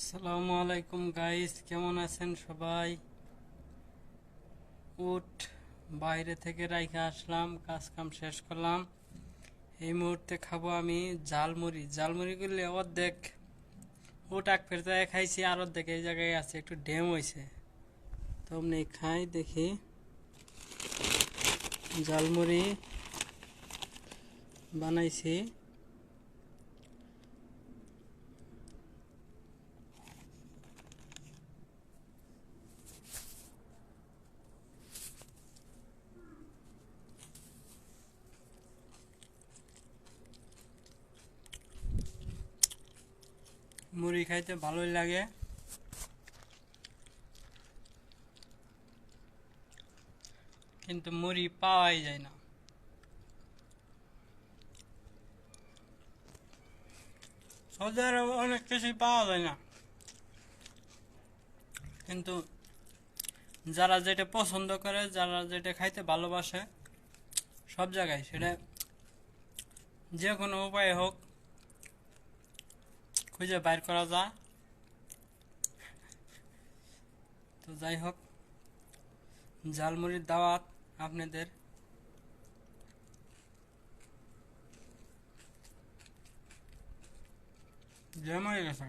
আসসালামু আলাইকুম গাইস কেমন আছেন সবাই? উঠ, বাইরে থেকে রাইখে আসলাম কাজ কাম শেষ করলাম। এই মুহূর্তে খাব আমি ঝালমুড়ি। জালমুড়ি করলে অর্ধেক উট এক ফেরতে খাইছি, আর অর্ধেক এই জায়গায় আছে, একটু ড্যাম হয়েছে তো খাই, দেখি। ঝালমুড়ি বানাইছি। মুড়ি খাইতে ভালোই লাগে। কিন্তু মুড়ি পাওয়াই যায় না। সৌদি অনেক কিছুই পাওয়া যায় না। কিন্তু যারা যেটা পছন্দ করে, যারা যেটা খাইতে ভালোবাসে, সব জায়গায় সেটা যে কোনো উপায়ে হোক খুঁজে বাইর করা যায়। তো যাই হোক জালমুড়ির দাওয়াত আপনাদের। জয় মরে গেছে?